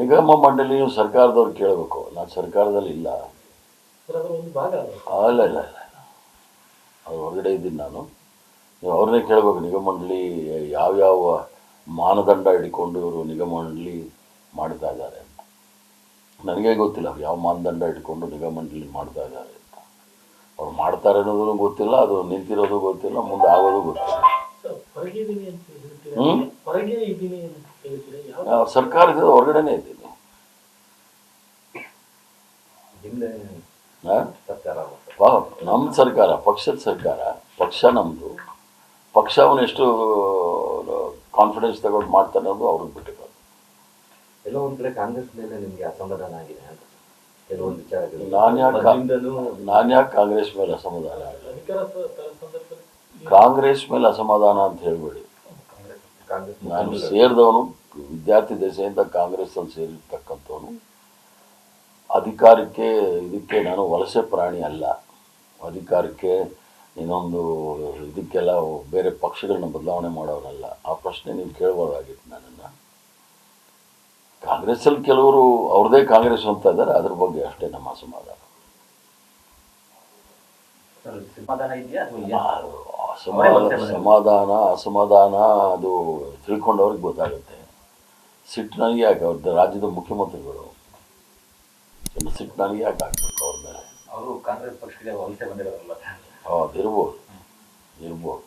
ನಿಗಮ ಮಂಡಳಿಯು ಸರ್ಕಾರದವ್ರು ಕೇಳಬೇಕು. ನಾನು ಸರ್ಕಾರದಲ್ಲಿ ಇಲ್ಲ. ಅಲ್ಲ. ಇಲ್ಲ ಇಲ್ಲ ಅದು ಹೊರಗಡೆ ಇದ್ದೀನಿ ನಾನು. ನೀವು ಅವ್ರನ್ನೇ ಕೇಳಬೇಕು. ನಿಗಮ ಮಂಡಳಿ ಯಾವ್ಯಾವ ಮಾನದಂಡ ಹಿಡ್ಕೊಂಡು ಇವರು ನಿಗಮ ಮಂಡಳಿ ಮಾಡ್ತಾ ಇದ್ದಾರೆ ಅಂತ. ನನಗೆ ಗೊತ್ತಿಲ್ಲ ಅವ್ರು ಯಾವ ಮಾನದಂಡ ಇಟ್ಕೊಂಡು ನಿಗಮ ಮಂಡಳಿ ಮಾಡ್ತಾ ಇದ್ದಾರೆ ಅಂತ. ಅವ್ರು ಮಾಡ್ತಾರೆ ಅನ್ನೋದು ಗೊತ್ತಿಲ್ಲ ಅದು ನಿಂತಿರೋದು ಗೊತ್ತಿಲ್ಲ ಮುಂದೆ ಆಗೋದು ಗೊತ್ತಿಲ್ಲ. ಸರ್ ಹೊರಗಿದ್ದೀನಿ ಅಂತ ಹೇಳ್ತೀರಾ ಹ್ಮ್? ಹೊರಗೆ ಇದ್ದೀನಿ ಅಂತ ನಾವು ಸರ್ಕಾರದ ಹೊರಗಡೆನೇ ಇದ್ದೀನಿ ಸರ್ಕಾರ ನಮ್ಮ ಸರ್ಕಾರ ಪಕ್ಷದ ಸರ್ಕಾರ ಪಕ್ಷ ನಮ್ಮದು ಪಕ್ಷ ಅವನು ಎಷ್ಟು ಕಾನ್ಫಿಡೆನ್ಸ್ ತಗೊಂಡು ಮಾಡ್ತಾನೆ ಅನ್ನೋದು ಅವ್ರಿಗೆ ಬಿಟ್ಟಿರೋದು ಎಲ್ಲೋ ಒಂದ್ ಕಡೆ ಕಾಂಗ್ರೆಸ್ ಮೇಲೆ ನಿಮ್ಗೆ ಅಸಮಾಧಾನ ಆಗಿದೆ ಅಂತ. ಕೆಲವೊಂದು ವಿಚಾರಗಳು ನಾನು ಯಾಕೆ ಮೊದ್ಲಿಂದನೂ ನಾನು ಯಾಕೆ ಕಾಂಗ್ರೆಸ್ ಮೇಲೆ ಅಸಮಾಧಾನ ಕಾಂಗ್ರೆಸ್ ಮೇಲೆ ಅಸಮಾಧಾನ ಅಂತ ಹೇಳ್ಬೇಡಿ. ನಾನು ಸೇರಿದವನು. ವಿದ್ಯಾರ್ಥಿ ದೆಸೆಯಿಂದ ಕಾಂಗ್ರೆಸ್ಸಲ್ಲಿ ಸೇರಿರ್ತಕ್ಕಂಥವನು ಅಧಿಕಾರಕ್ಕೆ ಇದಕ್ಕೆ ನಾನು ವಲಸೆ ಪ್ರಾಣಿ ಅಲ್ಲ. ಅಧಿಕಾರಕ್ಕೆ ಇನ್ನೊಂದು ಇದಕ್ಕೆಲ್ಲ ಬೇರೆ ಪಕ್ಷಗಳನ್ನ ಬದಲಾವಣೆ ಮಾಡೋರಲ್ಲ. ಆ ಪ್ರಶ್ನೆ ನೀವು ಕೇಳ್ಬೋದಾಗಿತ್ತು ನನ್ನನ್ನು. ಕಾಂಗ್ರೆಸ್ಸಲ್ಲಿ ಕೆಲವರು ಅವ್ರದೇ ಕಾಂಗ್ರೆಸ್ ಅಂತ ಇದ್ದಾರೆ ಅದ್ರ ಬಗ್ಗೆ ಅಷ್ಟೇ ನಮ್ಮ? ಅಸಮಾಧಾನ. ಸಮಾಧಾನ ಅಸಮಾಧಾನ ಅದು ತಿಳ್ಕೊಂಡವ್ರಿಗೆ ಗೊತ್ತಾಗುತ್ತೆ. ಸಿಟ್ಟು ನನಗೆ ಯಾಕೆ ಅವ್ರದ್ದು ರಾಜ್ಯದ ಮುಖ್ಯಮಂತ್ರಿಗಳು. ಇನ್ನು ಸಿಟ್ಟು ನನಗೆ ಯಾಕೆ ಆಗ್ಬೇಕು ಅವ್ರ ಮೇಲೆ. ಅವರು ಕಾಂಗ್ರೆಸ್ ಪಕ್ಷಕ್ಕೆ ವಲಸೆ ಬಂದಿರೋರಲ್ಲ ಹೌದು ಇರ್ಬೋದು. ಇರ್ಬೋದು.